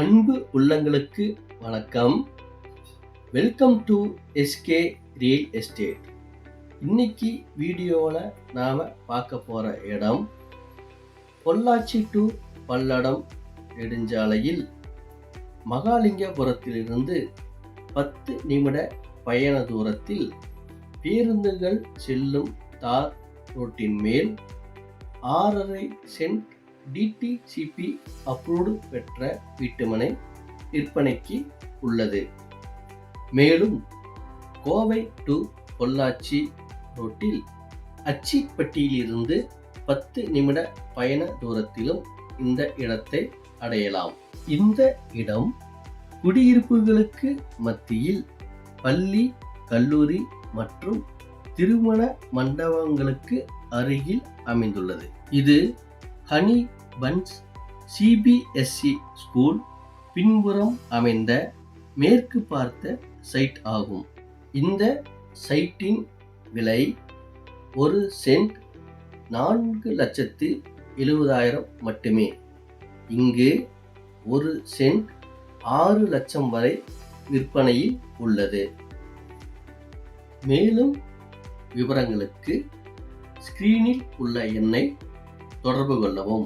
அன்பு உள்ளங்களுக்கு வணக்கம். Welcome to SK real estate இன்னைக்கு வீடியோவில் நாம் பார்க்க போகிற இடம் பொள்ளாச்சி டு பல்லடம் நெடுஞ்சாலையில் மகாலிங்கபுரத்திலிருந்து பத்து நிமிட பயண தூரத்தில் பேருந்துகள் செல்லும் தார் ரோட்டின் மேல் ஆறரை சென்ட் டிடிசிபி அப்ரூவ்டு பெற்ற வீட்டுமனை விற்பனைக்கு உள்ளது. மேலும் கோவை டு பொள்ளாச்சி ரோட்டில் அச்சிப்பட்டியிலிருந்து பத்து நிமிட பயண தூரத்திலும் இந்த இடத்தை அடையலாம். இந்த இடம் குடியிருப்புகளுக்கு மத்தியில் பள்ளி கல்லூரி மற்றும் திருமண மண்டபங்களுக்கு அருகில் அமைந்துள்ளது. இது ஹனி பன்ஸ் சிபிஎஸ்சி ஸ்கூல் பின்புறம் அமைந்த மேற்கு பார்த்த சைட் ஆகும். இந்த சைட்டின் விலை ஒரு சென்ட் நான்கு லட்சத்து எழுபதாயிரம் மட்டுமே. இங்கு ஒரு சென்ட் ஆறு லட்சம் வரை விற்பனையில் உள்ளது. மேலும் விவரங்களுக்கு ஸ்கிரீனில் உள்ள எண்ணை தொடர்பு கொள்ளவும்